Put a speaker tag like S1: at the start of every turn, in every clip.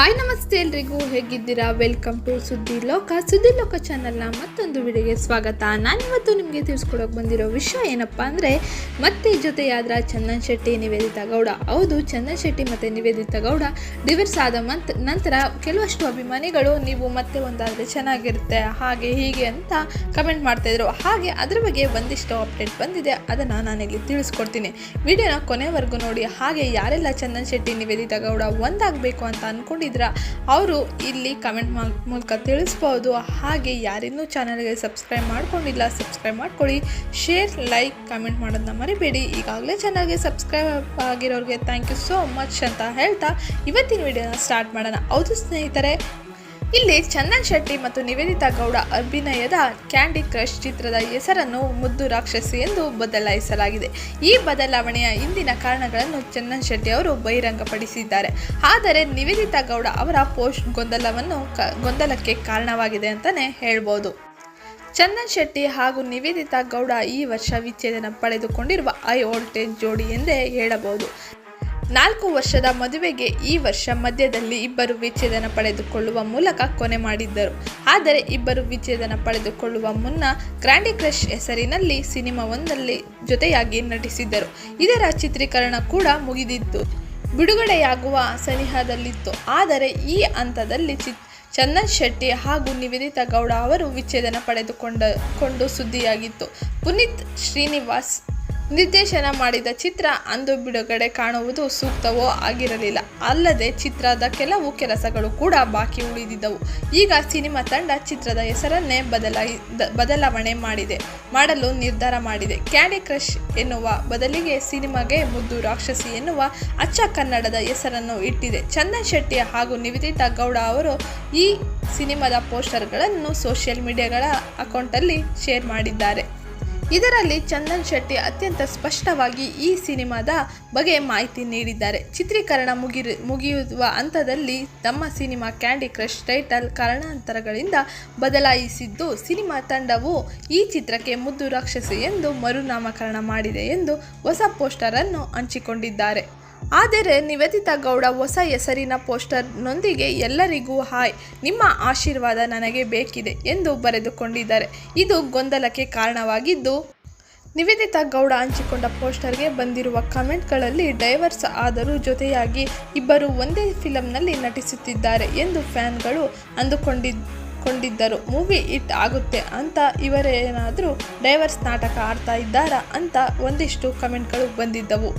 S1: Hi ನಮಸ್ತೆ ಎಲ್ರಿಗೂ, ಹೇಗಿದ್ದೀರಾ? ವೆಲ್ಕಮ್ ಟು ಸುದ್ದಿ ಲೋಕ. ಸುದ್ದಿ ಲೋಕ ಚಾನಲ್ನ ಮತ್ತೊಂದು ವಿಡಿಯೋಗೆ ಸ್ವಾಗತ. ನಾನಿವತ್ತು ನಿಮಗೆ ತಿಳಿಸ್ಕೊಡೋಕೆ ಬಂದಿರೋ ವಿಷಯ ಏನಪ್ಪ ಅಂದರೆ, ಮತ್ತೆ ಜೊತೆಯಾದ್ರ ಚಂದನ್ ಶೆಟ್ಟಿ, ನಿವೇದಿತಾ ಗೌಡ. ಹೌದು, ಚಂದನ್ ಶೆಟ್ಟಿ ಮತ್ತು ನಿವೇದಿತಾ ಗೌಡ ಡಿವರ್ಸ್ ಆದ ಮಂತ್, ನಂತರ ಕೆಲವಷ್ಟು ಅಭಿಮಾನಿಗಳು ನೀವು ಮತ್ತೆ ಒಂದಾದರೆ ಚೆನ್ನಾಗಿರುತ್ತೆ, ಹಾಗೆ ಹೀಗೆ ಅಂತ ಕಮೆಂಟ್ ಮಾಡ್ತಾಯಿದ್ರು ಹಾಗೆ ಅದರ ಬಗ್ಗೆ ಒಂದಿಷ್ಟು ಅಪ್ಡೇಟ್ ಬಂದಿದೆ, ಅದನ್ನು ನಾನಿಲ್ಲಿ ತಿಳಿಸ್ಕೊಡ್ತೀನಿ. ವಿಡಿಯೋನ ಕೊನೆವರೆಗೂ ನೋಡಿ. ಹಾಗೆ ಯಾರೆಲ್ಲ ಚಂದನ್ ಶೆಟ್ಟಿ, ನಿವೇದಿತಾ ಗೌಡ ಒಂದಾಗಬೇಕು ಅಂತ ಅಂದ್ಕೊಂಡಿದ್ರ ಅವರು ಇಲ್ಲಿ ಕಮೆಂಟ್ ಮೂಲಕ ತಿಳಿಸ್ಬೋದು. ಹಾಗೆ ಯಾರಿನ್ನೂ ಚಾನಲ್ಗೆ ಸಬ್ಸ್ಕ್ರೈಬ್ ಮಾಡ್ಕೊಂಡಿಲ್ಲ ಸಬ್ಸ್ಕ್ರೈಬ್ ಮಾಡ್ಕೊಳ್ಳಿ. ಶೇರ್ ಲೈಕ್ ಕಮೆಂಟ್ ಮಾಡೋದನ್ನ ಮರಿಬೇಡಿ. ಈಗಾಗಲೇ ಚಾನಲ್ಗೆ ಸಬ್ಸ್ಕ್ರೈಬ್ ಆಗಿರೋರಿಗೆ ಥ್ಯಾಂಕ್ ಯು ಸೋ ಮಚ್ ಅಂತ ಹೇಳ್ತಾ ಇವತ್ತಿನ ವಿಡಿಯೋನ ಸ್ಟಾರ್ಟ್ ಮಾಡೋಣ. ಹೌದು ಸ್ನೇಹಿತರೆ ಇಲ್ಲಿ ಚಂದನ್ ಶೆಟ್ಟಿ ಮತ್ತು ನಿವೇದಿತಾ ಗೌಡ ಅಭಿನಯದ ಕ್ಯಾಂಡಿ ಕ್ರಶ್ ಚಿತ್ರದ ಹೆಸರನ್ನು ಮುದ್ದು ರಾಕ್ಷಸಿ ಎಂದು ಬದಲಾಯಿಸಲಾಗಿದೆ. ಈ ಬದಲಾವಣೆಯ ಹಿಂದಿನ ಕಾರಣಗಳನ್ನು ಚಂದನ್ ಶೆಟ್ಟಿ ಅವರು ಬಹಿರಂಗಪಡಿಸಿದ್ದಾರೆ. ಆದರೆ ನಿವೇದಿತಾ ಗೌಡ ಅವರ ಪೋಸ್ಟ್ ಗೊಂದಲವನ್ನು ಗೊಂದಲಕ್ಕೆ ಕಾರಣವಾಗಿದೆ ಅಂತಲೇ ಹೇಳ್ಬೋದು. ಚಂದನ್ ಶೆಟ್ಟಿ ಹಾಗೂ ನಿವೇದಿತಾ ಗೌಡ ಈ ವರ್ಷ ವಿಚ್ಛೇದನ ಪಡೆದುಕೊಂಡಿರುವ ಹೈ ವೋಲ್ಟೇಜ್ ಜೋಡಿ ಎಂದೇ ಹೇಳಬಹುದು. ನಾಲ್ಕು ವರ್ಷದ ಮದುವೆಗೆ ಈ ವರ್ಷ ಮಧ್ಯದಲ್ಲಿ ಇಬ್ಬರು ವಿಚ್ಛೇದನ ಪಡೆದುಕೊಳ್ಳುವ ಮೂಲಕ ಕೊನೆ ಮಾಡಿದ್ದರು. ಆದರೆ ಇಬ್ಬರು ವಿಚ್ಛೇದನ ಪಡೆದುಕೊಳ್ಳುವ ಮುನ್ನ ಗ್ರ್ಯಾಂಡಿ ಕ್ರಶ್ ಹೆಸರಿನಲ್ಲಿ ಸಿನಿಮಾವೊಂದರಲ್ಲಿ ಜೊತೆಯಾಗಿ ನಟಿಸಿದ್ದರು. ಇದರ ಚಿತ್ರೀಕರಣ ಕೂಡ ಮುಗಿದಿತ್ತು. ಬಿಡುಗಡೆಯಾಗುವ ಸನಿಹದಲ್ಲಿತ್ತು. ಆದರೆ ಈ ಹಂತದಲ್ಲಿ ಚಿತ್ ಚಂದನ್ ಶೆಟ್ಟಿ ಹಾಗೂ ನಿವೇದಿತಾ ಗೌಡ ಅವರು ವಿಚ್ಛೇದನ ಪಡೆದುಕೊಂಡ ಕೊಂಡು ಸುದ್ದಿಯಾಗಿತ್ತು. ಪುನೀತ್ ಶ್ರೀನಿವಾಸ್ ನಿರ್ದೇಶನ ಮಾಡಿದ ಚಿತ್ರ ಅಂದು ಬಿಡುಗಡೆ ಕಾಣುವುದು ಸೂಕ್ತವೋ ಆಗಿರಲಿಲ್ಲ. ಅಲ್ಲದೆ ಚಿತ್ರದ ಕೆಲವು ಕೆಲಸಗಳು ಕೂಡ ಬಾಕಿ ಉಳಿದಿದ್ದವು. ಈಗ ಸಿನಿಮಾ ತಂಡ ಚಿತ್ರದ ಹೆಸರನ್ನೇ ಬದಲಾಯಿ ಬದಲಾವಣೆ ಮಾಡಿದೆ, ಮಾಡಲು ನಿರ್ಧಾರ ಮಾಡಿದೆ. ಕ್ಯಾಂಡಿ ಕ್ರಶ್ ಎನ್ನುವ ಬದಲಿಗೆ ಸಿನಿಮಾಗೆ ಮುದ್ದು ರಾಕ್ಷಸಿ ಎನ್ನುವ ಅಚ್ಚ ಕನ್ನಡದ ಹೆಸರನ್ನು ಇಟ್ಟಿದೆ. ಚಂದನ್ ಶೆಟ್ಟಿ ಹಾಗೂ ನಿವೇದಿತಾ ಗೌಡ ಅವರು ಈ ಸಿನಿಮಾದ ಪೋಸ್ಟರ್ಗಳನ್ನು ಸೋಷಿಯಲ್ ಮೀಡಿಯಾಗಳ ಅಕೌಂಟಲ್ಲಿ ಶೇರ್ ಮಾಡಿದ್ದಾರೆ. ಇದರಲ್ಲಿ ಚಂದನ್ ಶೆಟ್ಟಿ ಅತ್ಯಂತ ಸ್ಪಷ್ಟವಾಗಿ ಈ ಸಿನಿಮಾದ ಬಗ್ಗೆ ಮಾಹಿತಿ ನೀಡಿದ್ದಾರೆ. ಚಿತ್ರೀಕರಣ ಮುಗಿ ಮುಗಿಯುವ ಹಂತದಲ್ಲಿ ತಮ್ಮ ಸಿನಿಮಾ ಕ್ಯಾಂಡಿ ಕ್ರಶ್ ಟೈಟಲ್ ಕಾರಣಾಂತರಗಳಿಂದ ಬದಲಾಯಿಸಿದ್ದು, ಸಿನಿಮಾ ತಂಡವು ಈ ಚಿತ್ರಕ್ಕೆ ಮುದ್ದು ರಾಕ್ಷಸಿ ಎಂದು ಮರುನಾಮಕರಣ ಮಾಡಿದೆ ಎಂದು ಹೊಸ ಪೋಸ್ಟರ್ ಅನ್ನು ಹಂಚಿಕೊಂಡಿದ್ದಾರೆ. ಆದರೆ ನಿವೇದಿತಾ ಗೌಡ ಹೊಸ ಹೆಸರಿನ ಪೋಸ್ಟರ್ನೊಂದಿಗೆ ಎಲ್ಲರಿಗೂ ಹಾಯ್, ನಿಮ್ಮ ಆಶೀರ್ವಾದ ನನಗೆ ಬೇಕಿದೆ ಎಂದು ಬರೆದುಕೊಂಡಿದ್ದಾರೆ. ಇದು ಗೊಂದಲಕ್ಕೆ ಕಾರಣವಾಗಿದ್ದು, ನಿವೇದಿತಾ ಗೌಡ ಹಂಚಿಕೊಂಡ ಪೋಸ್ಟರ್ಗೆ ಬಂದಿರುವ ಕಮೆಂಟ್ಗಳಲ್ಲಿ ಡೈವರ್ಸ್ ಆದರೂ ಜೊತೆಯಾಗಿ ಇಬ್ಬರು ಒಂದೇ ಫಿಲಂನಲ್ಲಿ ನಟಿಸುತ್ತಿದ್ದಾರೆ ಎಂದು ಫ್ಯಾನ್ಗಳು ಅಂದುಕೊಂಡಿದ್ದ ಕೊಂಡಿದ್ದರು ಮೂವಿ ಹಿಟ್ ಆಗುತ್ತೆ ಅಂತ ಇವರೇನಾದರೂ ಡೈವರ್ಸ್ ನಾಟಕ ಆಡ್ತಾ ಇದ್ದಾರಾ ಅಂತ ಒಂದಿಷ್ಟು ಕಮೆಂಟ್ಗಳು ಬಂದಿದ್ದವು.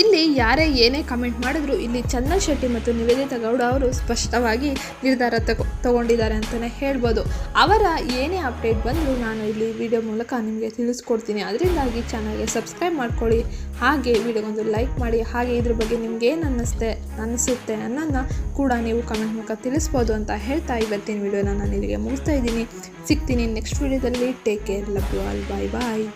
S1: ಇಲ್ಲಿ ಯಾರೇ ಏನೇ ಕಮೆಂಟ್ ಮಾಡಿದ್ರು ಇಲ್ಲಿ ಚಂದನ್ ಶೆಟ್ಟಿ ಮತ್ತು ನಿವೇದಿತಾ ಗೌಡ ಅವರು ಸ್ಪಷ್ಟವಾಗಿ ನಿರ್ಧಾರ ತಗೊ ತಗೊಂಡಿದ್ದಾರೆ ಅಂತಲೇ ಹೇಳ್ಬೋದು. ಅವರ ಏನೇ ಅಪ್ಡೇಟ್ ಬಂದರೂ ನಾನು ಇಲ್ಲಿ ವಿಡಿಯೋ ಮೂಲಕ ನಿಮಗೆ ತಿಳಿಸ್ಕೊಡ್ತೀನಿ. ಅದರಿಂದಾಗಿ ಚಾನಲ್ಗೆ ಸಬ್ಸ್ಕ್ರೈಬ್ ಮಾಡ್ಕೊಳ್ಳಿ. ಹಾಗೆ ವಿಡಿಯೋಗೊಂದು ಲೈಕ್ ಮಾಡಿ. ಹಾಗೆ ಇದ್ರ ಬಗ್ಗೆ ನಿಮ್ಗೆ ಏನು ಅನ್ನಿಸ್ತೆ ಅನ್ನಿಸುತ್ತೆ ಅನ್ನೋದನ್ನ ಕೂಡ ನೀವು ಕಮೆಂಟ್ ಮೂಲಕ ತಿಳಿಸ್ಬೋದು ಅಂತ ಹೇಳ್ತಾ ಇವತ್ತಿನ ವಿಡಿಯೋನ ನಾನು ಇಲ್ಲಿಗೆ ಮುಗಿಸ್ತಾ ಇದ್ದೀನಿ. ಸಿಗ್ತೀನಿ ನೆಕ್ಸ್ಟ್ ವಿಡಿಯೋದಲ್ಲಿ. Take care love you all bye bye